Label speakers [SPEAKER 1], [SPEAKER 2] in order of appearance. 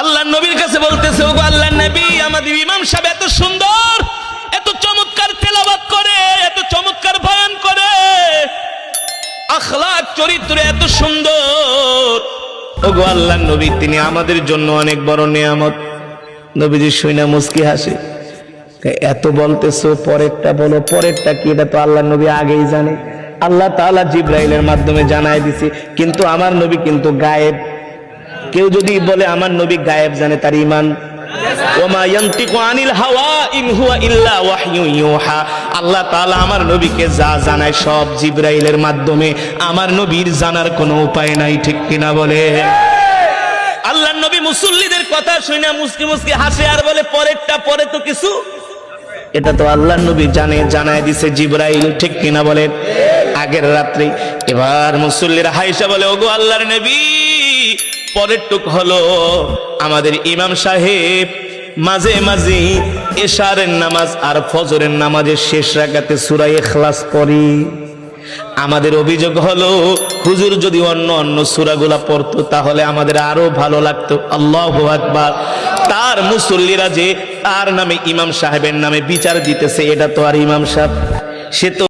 [SPEAKER 1] আল্লাহ নবীর কাছে বলতেছে, ওগো আল্লাহ নবী, আমাদের ইমাম সাহেব এত সুন্দর, এত চমৎকার তেলাবাদ করে, এত চমৎকার বয়ান করে। আখলাক চরিত্র এত সুন্দর। ওগো আল্লাহ নবী, তিনি আমাদের জন্য অনেক বড় নিয়ামত। নবীজি শুইনা মুস্কি হাসে। এত বলতেছো, পরেরটা বলো, পরেরটা কি? এটা তো আল্লাহ নবী আগেই জানে। আল্লাহ তাআলা জিব্রাইলের মাধ্যমে জানায় দিছে, কিন্তু আমার নবী কিন্তু গায়েব। কেউ যদি বলে, আমার নবী গায়েব জানে তার ইমান আল্লাহ তাআলা আমার নবীকে যা জানায় সব জিব্রাইলের মাধ্যমে। আমার নবীর জানার কোনো উপায় নাই, ঠিক কিনা বলে? আল্লাহ নবী মুসল্লিদের কথা শুনে মুসকি মুসকি হাসে আর বলে, পরেরটা, পরে তো কিছু? এটা তো আল্লাহ নবী জানে, জানায় দিছে জিব্রাইল, ঠিক কিনা বলে? আগের রাত্রে এবার মুসল্লিরা হাইসা বলে, ওগো আল্লাহর নবী পরের টুক হলো আমাদের ইমাম সাহেব মাঝে মাঝে এশারের নামাজ আর ফজরের নামাজের শেষ রাখাতে সুরাই এখলাস পড়ি। আমাদের অভিযোগ হলো, হুজুর যদি অন্য অন্য সুরাগুলা পড়তো তাহলে আমাদের আরও ভালো লাগতো। আল্লাহ আকবার। তার মুসল্লিরা যে তার নামে ইমাম সাহেবের নামে বিচার দিতেছে, এটা তো আর ইমাম সাহেব সে তো